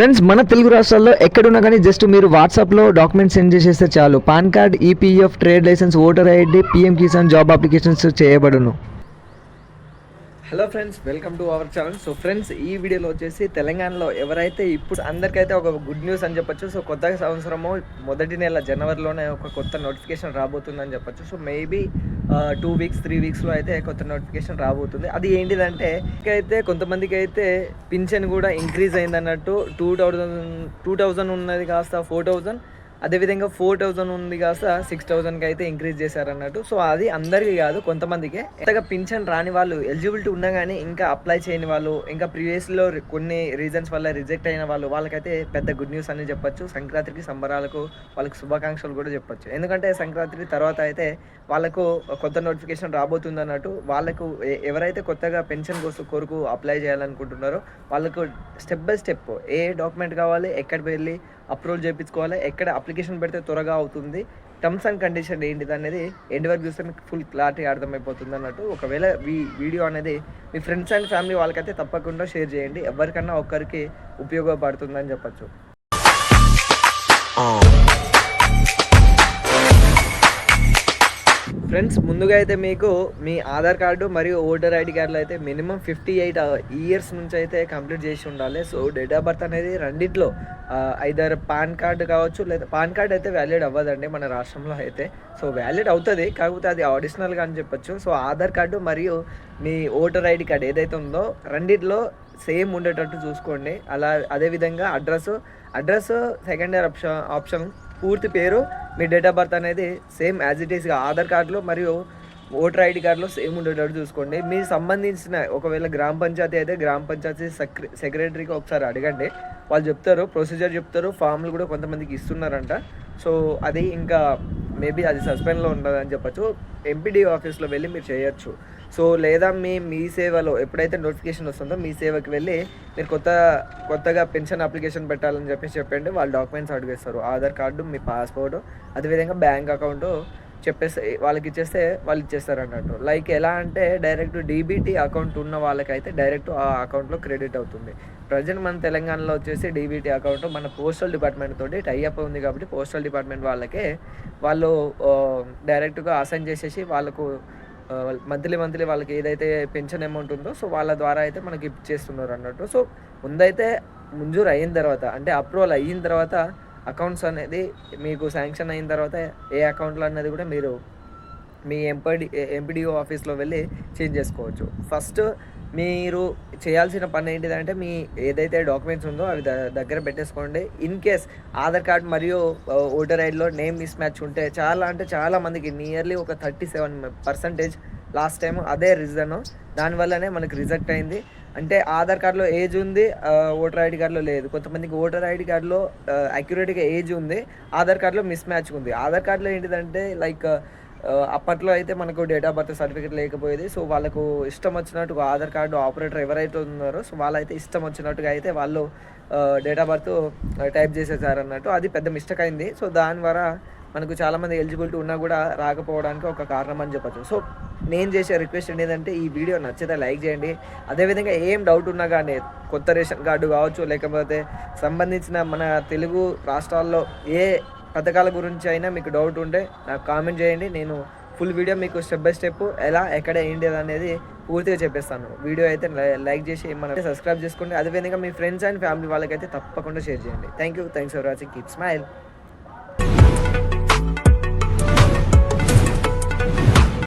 Friends మన తెలుగు రాష్ట్రాల్లో ఎక్కడున్నా కానీ జస్ట్ మీరు వాట్సాప్లో డాక్యుమెంట్స్ సెండ్ చేసేస్తే చాలు. PAN card EPF trade licence voter ID PM Kisan job applications చేయబడును. Hello friends welcome to our channel so friends ఈ వీడియోలో వచ్చేసి తెలంగాణలో ఎవరైతే ఇప్పుడు అందరికైతే ఒక గుడ్ న్యూస్ అని చెప్పొచ్చు. సో కొత్త సంవత్సరము మొదటి నెల జనవరిలోనే ఒక కొత్త నోటిఫికేషన్ రాబోతుందని చెప్పొచ్చు. So maybe two weeks three వీక్స్లో అయితే కొత్త నోటిఫికేషన్ రాబోతుంది. అది ఏంటిదంటే అయితే కొంతమందికి అయితే పింఛన్ కూడా ఇంక్రీజ్ అయిందన్నట్టు టూ థౌజండ్ టూ థౌజండ్ ఉన్నది కాస్త ఫోర్ థౌజండ్ అదేవిధంగా ఫోర్ థౌజండ్ ఉంది కాస్త సిక్స్ థౌజండ్కి అయితే ఇంక్రీజ్ చేశారన్నట్టు. సో అది అందరికీ కాదు కొంతమందికే. ఎంతగా పింఛన్ రాని వాళ్ళు ఎలిజిబిలిటీ ఉన్నా కానీ ఇంకా అప్లై చేయని వాళ్ళు ఇంకా ప్రీవియస్లో కొన్ని రీజన్స్ వల్ల రిజెక్ట్ అయిన వాళ్ళు వాళ్ళకైతే పెద్ద గుడ్ న్యూస్ అని చెప్పొచ్చు. సంక్రాంతికి సంబరాలకు వాళ్ళకి శుభాకాంక్షలు కూడా చెప్పొచ్చు. ఎందుకంటే సంక్రాంతి తర్వాత అయితే వాళ్ళకు కొత్త నోటిఫికేషన్ రాబోతుంది అన్నట్టు వాళ్ళకు ఎవరైతే కొత్తగా పెన్షన్ కోసం కొరకు అప్లై చేయాలనుకుంటున్నారో వాళ్ళకు స్టెప్ బై స్టెప్ ఏ డాక్యుమెంట్ కావాలి ఎక్కడ వెళ్ళి అప్రూవల్ చేయించుకోవాలి. ఎక్కడ అప్లికేషన్ పెడితే త్వరగా అవుతుంది. టర్మ్స్ అండ్ కండిషన్ ఏంటిది అనేది ఎండ్ వరకు చూస్తే మీకు ఫుల్ క్లారిటీ అర్థమైపోతుంది అన్నట్టు. ఒకవేళ ఈ వీడియో అనేది మీ ఫ్రెండ్స్ అండ్ ఫ్యామిలీ వాళ్ళకైతే తప్పకుండా షేర్ చేయండి. ఎవరికన్నా ఒక్కరికి ఉపయోగపడుతుందని చెప్పచ్చు. ఫ్రెండ్స్ ముందుగా అయితే మీకు మీ ఆధార్ కార్డు మరియు ఓటర్ ఐడి కార్డులో అయితే మినిమం ఫిఫ్టీ ఎయిట్ ఇయర్స్ నుంచి అయితే కంప్లీట్ చేసి ఉండాలి. సో డేట్ ఆఫ్ బర్త్ అనేది రెండిట్లో ఐదర్ పాన్ కార్డు కావచ్చు లేదా పాన్ కార్డ్ అయితే వ్యాలిడ్ అవ్వదండి మన రాష్ట్రంలో అయితే. సో వ్యాలిడ్ అవుతుంది కాకపోతే అది ఆడిషనల్గా అని చెప్పొచ్చు. సో ఆధార్ కార్డు మరియు మీ ఓటర్ ఐడి కార్డు ఏదైతే ఉందో రెండిట్లో సేమ్ ఉండేటట్టు చూసుకోండి. అలా అదేవిధంగా address address second year option option పూర్తి పేరు మీ డేట్ ఆఫ్ బర్త్ అనేది సేమ్ యాజ్ ఇట్ ఈస్గా ఆధార్ కార్డులో మరియు ఓటర్ ఐడి కార్డులో సేమ్ ఉండేటట్టు చూసుకోండి. మీకు సంబంధించిన ఒకవేళ గ్రామ పంచాయతీ అయితే గ్రామ పంచాయతీ సెక్ర సెక్రటరీకి ఒకసారి అడగండి. వాళ్ళు చెప్తారు ప్రొసీజర్ చెప్తారు ఫామ్లు కూడా కొంతమందికి ఇస్తున్నారంట. సో అది ఇంకా మేబీ అది సస్పెండ్లో ఉండదని చెప్పచ్చు. ఎంపీడీ ఆఫీస్లో వెళ్ళి మీరు చేయొచ్చు. సో లేదా మీ మీ సేవలో ఎప్పుడైతే నోటిఫికేషన్ వస్తుందో మీ సేవకి వెళ్ళి మీరు కొత్త కొత్తగా పెన్షన్ అప్లికేషన్ పెట్టాలని చెప్పేసి చెప్పండి. వాళ్ళు డాక్యుమెంట్స్ అడిగేస్తారు ఆధార్ కార్డు మీ పాస్పోర్ట్ అదేవిధంగా బ్యాంక్ అకౌంట్ చెప్పేస్తే వాళ్ళకి ఇచ్చేస్తే వాళ్ళు ఇచ్చేస్తారు అన్నట్టు. లైక్ ఎలా అంటే డైరెక్ట్ డీబీటీ అకౌంట్ ఉన్న వాళ్ళకైతే డైరెక్ట్ ఆ అకౌంట్లో క్రెడిట్ అవుతుంది. ప్రజెంట్ మన తెలంగాణలో వచ్చేసి డీబీటీ అకౌంట్ మన పోస్టల్ డిపార్ట్మెంట్ తోటి టైఅప్ ఉంది కాబట్టి పోస్టల్ డిపార్ట్మెంట్ వాళ్ళకే వాళ్ళు డైరెక్ట్గా అసైన్ చేసేసి వాళ్ళకు మంత్లీ మంత్లీ వాళ్ళకి ఏదైతే పెన్షన్ అమౌంట్ ఉందో సో వాళ్ళ ద్వారా అయితే మనకి ఇచ్చేస్తున్నారు అన్నట్టు. సో ముందైతే మంజూరు అయిన తర్వాత అంటే అప్రూవల్ అయిన తర్వాత అకౌంట్స్ అనేది మీకు శాంక్షన్ అయిన తర్వాత ఏ అకౌంట్లో అన్నది కూడా మీరు మీ ఎంపడి ఎంపీడీఓ ఆఫీస్లో వెళ్ళి చేంజ్ చేసుకోవచ్చు. ఫస్ట్ మీరు చేయాల్సిన పని ఏంటిదంటే మీ ఏదైతే డాక్యుమెంట్స్ ఉందో అవి దగ్గర పెట్టేసుకోండి. ఇన్ కేస్ ఆధార్ కార్డ్ మరియు ఓటర్ ఐడిలో నేమ్ మిస్ మ్యాచ్ ఉంటే చాలా అంటే చాలా మందికి నియర్లీ ఒక thirty seven percentage last time అదే రీజన్ దానివల్లనే మనకు రిజెక్ట్ అయింది. అంటే ఆధార్ కార్డులో ఏజ్ ఉంది ఓటర్ ఐడి కార్డులో లేదు. కొంతమందికి ఓటర్ ఐడి కార్డులో అక్యురేట్గా ఏజ్ ఉంది ఆధార్ కార్డులో మిస్ మ్యాచ్ ఉంది. ఆధార్ కార్డులో ఏంటిదంటే లైక్ అప్పట్లో అయితే మనకు డేట్ ఆఫ్ బర్త్ సర్టిఫికేట్ లేకపోయేది. సో వాళ్ళకు ఇష్టం వచ్చినట్టుగా ఆధార్ కార్డు ఆపరేటర్ ఎవరైతే ఉన్నారో సో వాళ్ళైతే ఇష్టం వచ్చినట్టుగా అయితే వాళ్ళు డేట్ ఆఫ్ బర్త్ టైప్ చేసేసారు అన్నట్టు అది పెద్ద మిస్టేక్ అయింది. సో దాని ద్వారా మనకు చాలామంది ఎలిజిబిలిటీ ఉన్నా కూడా రాకపోవడానికి ఒక కారణం అని చెప్పచ్చు. సో నేను చేసే రిక్వెస్ట్ ఏంటంటే ఈ వీడియో నచ్చితే లైక్ చేయండి. అదేవిధంగా ఏం డౌట్ ఉన్నా కానీ కొత్త రేషన్ కార్డు కావచ్చు లేకపోతే సంబంధించిన మన తెలుగు రాష్ట్రాల్లో ఏ పథకాల గురించి అయినా మీకు డౌట్ ఉంటే నాకు కామెంట్ చేయండి. నేను ఫుల్ వీడియో మీకు స్టెప్ బై స్టెప్ ఎలా ఎక్కడ ఏంటి అనేది పూర్తిగా చెప్పేస్తాను. వీడియో అయితే లైక్ చేసి మన సబ్స్క్రైబ్ చేసుకోండి. అదేవిధంగా మీ ఫ్రెండ్స్ అండ్ ఫ్యామిలీ వాళ్ళకైతే తప్పకుండా షేర్ చేయండి. Thank you thanks for watching keep smile